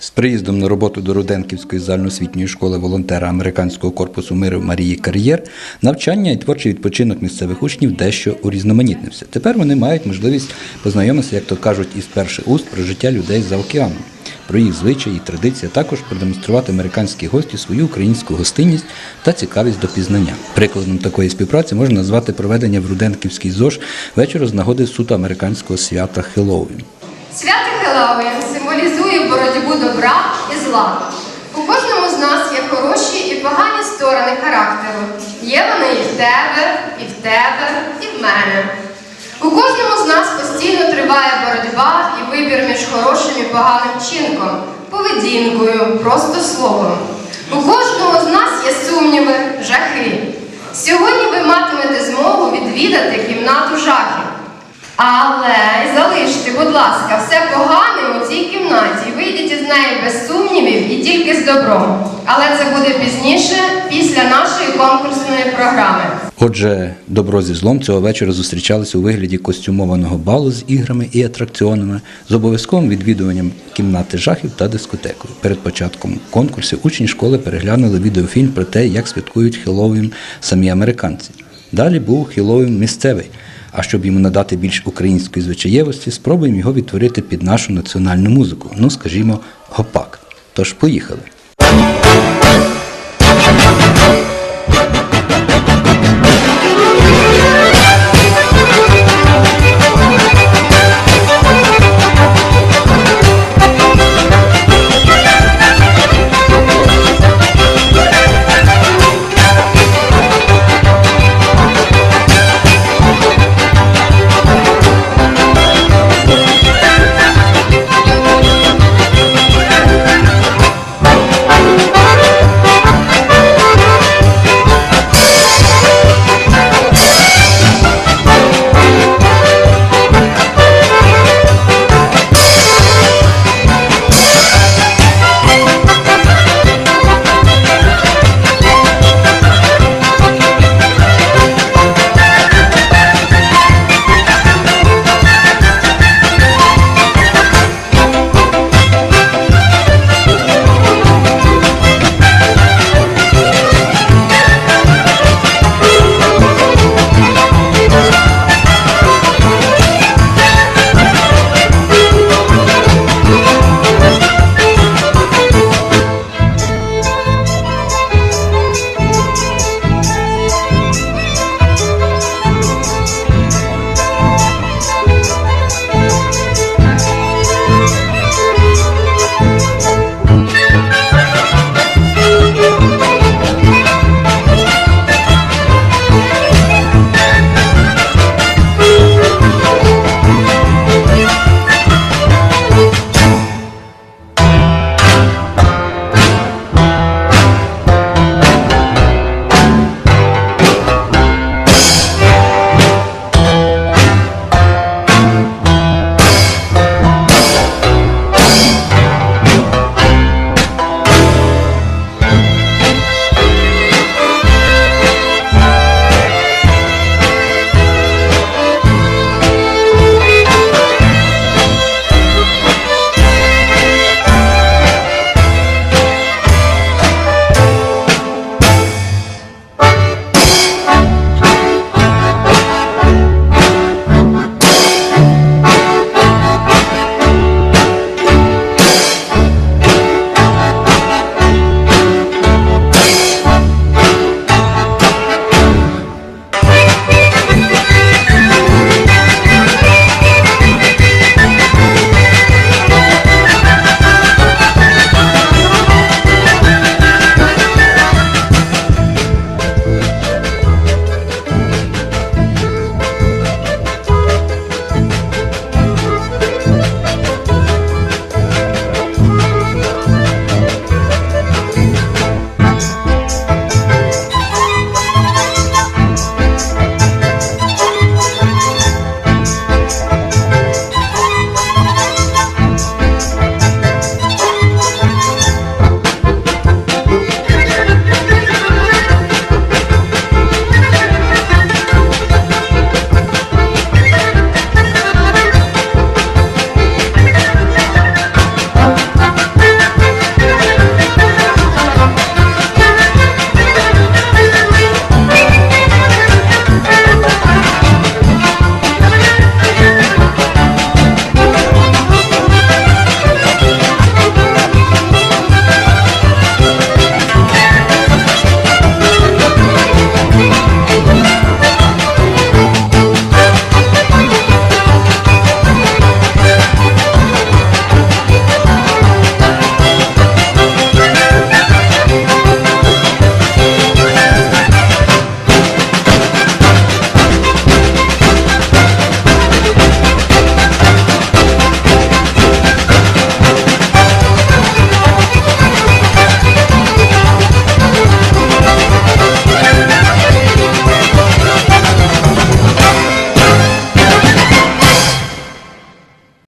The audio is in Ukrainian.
З приїздом на роботу до Руденківської загальноосвітньої школи волонтера американського корпусу миру Марії Кар'єр навчання і творчий відпочинок місцевих учнів дещо урізноманітнився. Тепер вони мають можливість познайомитися, як то кажуть, із перших уст про життя людей за океаном, про їх звичаї і традиції, а також продемонструвати американські гості свою українську гостинність та цікавість до пізнання. Прикладом такої співпраці можна назвати проведення в Руденківській ЗОЖ вечора з нагоди суто американського свята Хеллоуін. Свято Хеллоуін символізує боротьбу добра і зла. У кожному з нас є хороші і погані сторони характеру. Є вони і в тебе, і в тебе, і в мене. У кожному з нас постійно триває боротьба і вибір між хорошим і поганим чинком, поведінкою, просто словом. У кожного з нас є сумніви, жахи. Сьогодні ви матимете змогу відвідати кімнату жахів. Але залиште, будь ласка, все погане у цій кімнаті. Вийдіть із неї без сумнівів і тільки з добром. Але це буде пізніше, після нашої конкурсної програми. Отже, добро зі злом цього вечора зустрічалися у вигляді костюмованого балу з іграми і атракціонами, з обов'язковим відвідуванням кімнати жахів та дискотекою. Перед початком конкурсу учні школи переглянули відеофільм про те, як святкують Хеллоуін самі американці. Далі був Хеллоуін місцевий. А щоб йому надати більш української звичаєвості, спробуємо його відтворити під нашу національну музику. Ну, скажімо, гопак. Тож поїхали.